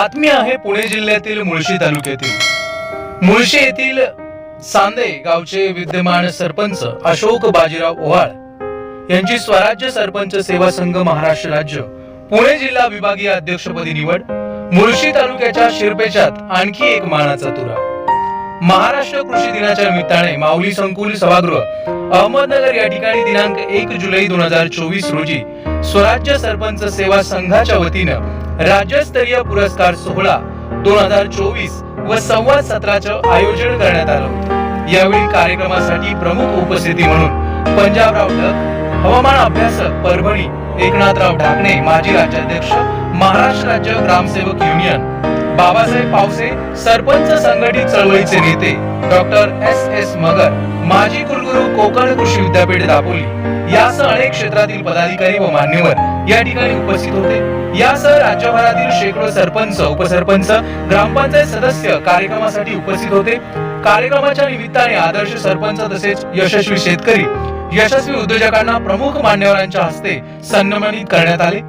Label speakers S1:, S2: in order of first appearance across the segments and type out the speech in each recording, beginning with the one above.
S1: बातमी आहे पुणे जिल्ह्यातील मुळशी तालुक्यातील. मुळशी येथील सांदे गावचे विद्यमान सरपंच अशोक बाजीराव ओवाळ यांची स्वराज्य सरपंच सेवा संघ महाराष्ट्र राज्य पुणे जिल्हा विभागीय अध्यक्षपदी निवड मुळशी तालुक्याच्या शिरपेचात आणखी एक मानाचा तुरा. महाराष्ट्र कृषी दिनाच्या निमित्ताने माऊली संकुल सभागृह अहमदनगर या ठिकाणी दिनांक एक जुलै दोन हजार चोवीस रोजी स्वराज्य सरपंच सेवा संघाच्या वतीनं राज्यस्तरीय पुरस्कार सोहळा दोन हजार चोवीस व संवाद सत्राचं आयोजन करण्यात आलं होतं. यावेळी कार्यक्रमासाठी प्रमुख उपस्थिती म्हणून पंजाबराव डक हवामान अभ्यासक परभणी एकनाथराव ढाकणे माजी राज्याध्यक्ष महाराष्ट्र राज्य ग्रामसेवक युनियन बाबासाहेब पावसे सरपंच संघटित चळवळीचे नेते डॉक्टर एस एस मगर माजी कुलगुरू कोकण कृषी विद्यापीठ दापोली यासह अनेक क्षेत्रातील पदाधिकारी व मान्यवर या ठिकाणी उपस्थित होते. यासह राज्यभरातील शेकडो सरपंच उपसरपंच ग्रामपंचायत सदस्य कार्यक्रमासाठी उपस्थित होते. कार्यक्रमाच्या निमित्ताने आदर्श सरपंच तसेच यशस्वी शेतकरी यशस्वी उद्योजकांना प्रमुख मान्यवरांच्या हस्ते सन्मानित करण्यात आले.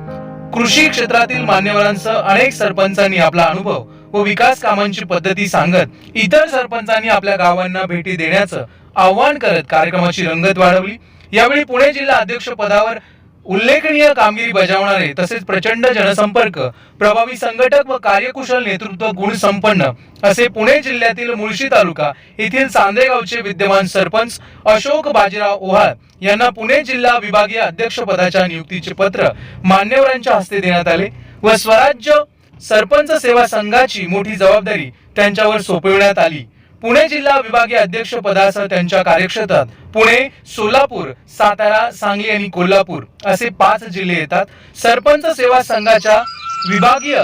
S1: कृषी क्षेत्रातील मान्यवरांसह अनेक सरपंचांनी आपला अनुभव व विकास कामांची पद्धती सांगत इतर सरपंचांनी आपल्या गावांना भेटी देण्याचं आव्हान करत कार्यक्रमाची रंगत वाढवली. यावेळी पुणे जिल्हा अध्यक्ष पदावर उल्लेखनीय कामगिरी बजावणारे तसेच प्रचंड जनसंपर्क प्रभावी संघटक व कार्यकुशल नेतृत्व गुण संपन्न असे पुणे जिल्ह्यातील मुळशी तालुका येथील चांदेगावचे विद्यमान सरपंच अशोक बाजीराव ओहाळ यांना पुणे जिल्हा विभागीय अध्यक्षपदाच्या नियुक्तीचे पत्र मान्यवरांच्या हस्ते देण्यात आले व स्वराज्य सरपंच सेवा संघाची मोठी जबाबदारी त्यांच्यावर सोपविण्यात आली. पुणे जिल्हा विभागीय अध्यक्ष पदासह त्यांच्या कार्यक्षेत्रात पुणे सोलापूर सातारा सांगली आणि कोल्हापूर असे पाच जिल्हे येतात. सरपंच सेवा संघाच्या विभागीय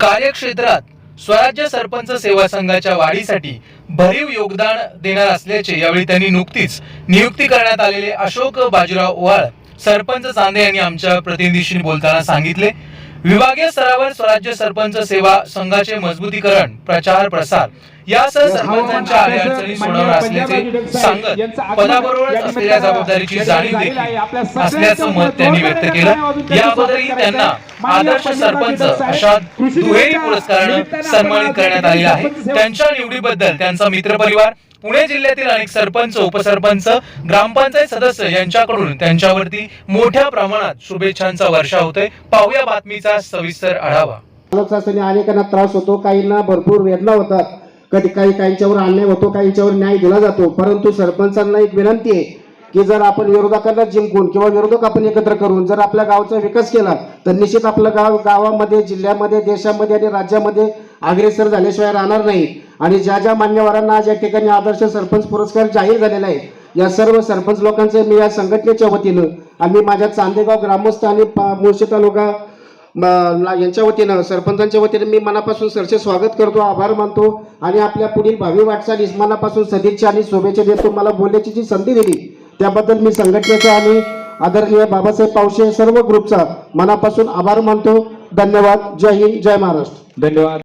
S1: कार्यक्षेत्रात स्वराज्य सरपंच सेवा संघाच्या वाढीसाठी भरीव योगदान देणार असल्याचे यावेळी त्यांनी नुकतीच नियुक्ती करण्यात आलेले अशोक बाजीराव ओवाळ सरपंच चांदे यांनी आमच्या प्रतिनिधीशी बोलताना सांगितले. विभागीय स्तरावर स्वराज्य सरपंच सेवा संघाचे मजबूतीकरण प्रचार प्रसार यासह सरपंचांच्या अडचणी सोडवणार असल्याचे सांगत पदाबरोबरच असलेल्या जबाबदारीची जाणीव देखील असल्याचं मत त्यांनी व्यक्त केलं. याबद्दलही त्यांना आदर्श सरपंच अशा दुहेरी पुरस्कारानं सन्मानित करण्यात आले आहे. त्यांच्या निवडीबद्दल त्यांचा मित्रपरिवार पुणे जिल्ह्यातील अनेक सरपंच उपसरपंच ग्रामपंचायत सदस्य यांच्याकडून त्यांच्यावरती मोठ्या प्रमाणात शुभेच्छांचा वर्षा होतोय. पाहूया बातमीचा सविस्तर आढावा.
S2: अनेकांना त्रास होतो काहींना भरपूर वेदना होतात. कधी काही काहींच्यावर अन्याय होतो काहींच्यावर न्याय दिला जातो. परंतु सरपंचांना एक विनंती आहे की जर आपण विरोधकांना जिंकून किंवा विरोधक आपण एकत्र करून जर आपल्या गावचा विकास केला तर निश्चित आपलं गाव गावामध्ये जिल्ह्यामध्ये देशामध्ये आणि राज्यामध्ये अग्रेसर झाल्याशिवाय राहणार नाही. आणि ज्या ज्या मान्यवरांना आज या ठिकाणी आदर्श सरपंच पुरस्कार जाहीर झालेला आहे या सर्व सरपंच लोकांचे मी या संघटनेच्या वतीनं आम्ही माझ्या चांदेगाव ग्रामस्थ आणि पा- मुळशी तालुका यांच्या वतीनं सरपंचांच्या वतीनं मी मनापासून सरचे स्वागत करतो आभार मानतो आणि आपल्या पुढील भावी वाटचालीस मनापासून सदिच्छा आणि शुभेच्छा देतो. मला बोलण्याची जी संधी दिली त्याबद्दल मी संघटनेचा आणि आदरणीय बाबासाहेब पावशे सर्व ग्रुपचा मनापासून आभार मानतो. धन्यवाद. जय हिंद जय महाराष्ट्र.
S3: धन्यवाद.